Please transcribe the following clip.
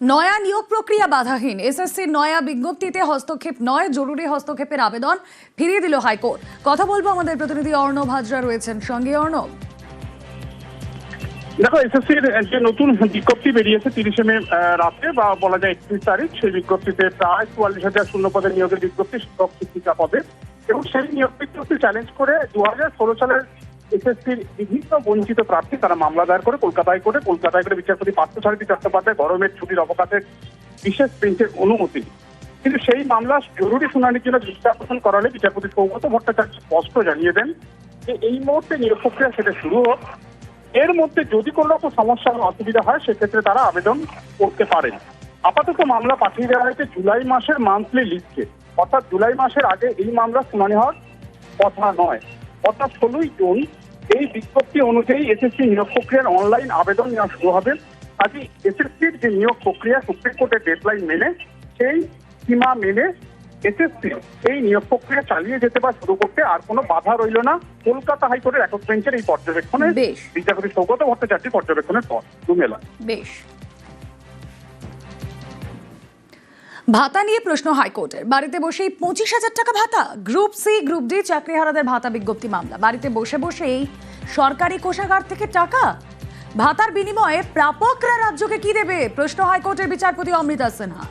নয়া নিয়োগ প্রক্রিয়া বাধাহীন। এসএসসির নয়া বিজ্ঞপ্তিতে হস্তক্ষেপ নয়, জরুরি হস্তক্ষেপের আবেদন ফিরিয়ে দিল হাইকোর্ট। কথা বলব আমাদের প্রতিনিধি অর্ণব হাজরা রয়েছেন। সঙ্গে অর্ণব। দেখো এসএসসির যে নতুন বিজ্ঞপ্তি বেরিয়েছে তিরিশে মে রাতে, বা বলা যায় একত্রিশ তারিখ, সেই বিজ্ঞপ্তিতে প্রায় চুয়াল্লিশ হাজার শূন্য পদের নিয়োগের বিজ্ঞপ্তি শিক্ষক শিক্ষিকা পদে এবং সেই নিয়োগ বিজ্ঞপ্তি চ্যালেঞ্জ করে দু হাজার ষোলো সালের এসএসসির বিভিন্ন বঞ্চিত প্রার্থী তারা মামলা দায়ের করে কলকাতায় করে কলকাতায় করে বিচারপতি পার্থ চট্টোপাধ্যায় গরমের ছুটির অবকাশের বিশেষ বেঞ্চের অনুমতি। কিন্তু সেই মামলা জরুরি শুনানির জন্য বিচারপোষণ করালে বিচারপতি সৌগত ভট্টাচার্য স্পষ্ট জানিয়ে দেন যে এই মুহূর্তে নিয়োগ প্রক্রিয়া সেটা শুরু হোক। এর মধ্যে যদি কোনো রকম সমস্যা বা অসুবিধা হয়, সেক্ষেত্রে তারা আবেদন করতে পারেন। আপাতত মামলা পাঠিয়ে দেওয়া হয়েছে জুলাই মাসের মান্থলি লিস্টে অর্থাৎ জুলাই মাসের আগে এই মামলা শুনানি হওয়ার কথা নয়। অর্থাৎ ষোলোই জুন এই বিজ্ঞপ্তি অনুযায়ী এসএসসি নিয়োগ প্রক্রিয়ার অনলাইন আবেদন নেওয়া শুরু হবে। কাজে এসএসসির যে নিয়োগ প্রক্রিয়া সুপ্রিম কোর্টের ডেডলাইন মেনে সেই সীমা মেনে এসএসসি এই নিয়োগ প্রক্রিয়া চালিয়ে যেতে বা শুরু করতে আর কোনো বাধা রইল না। কলকাতা হাইকোর্টের একক বেঞ্চের এই পর্যবেক্ষণে। বিচারপতি সৌগত ভট্টাচার্য পর্যবেক্ষণের পর। দুমেলা বেশ। ভাতা নিয়ে প্রশ্ন হাইকোর্টের। বাড়িতে বসেই পঁচিশ হাজার টাকা ভাতা। গ্রুপ সি, গ্রুপ ডি চাকরিহারাদের ভাতা বিজ্ঞপ্তি মামলা। বাড়িতে বসে বসেই সরকারি কোষাগার থেকে টাকা? ভাতার বিনিময়ে প্রাপকরা রাজ্যকে কি দেবে? প্রশ্ন হাইকোর্টের বিচারপতি অমৃতা সিনহা।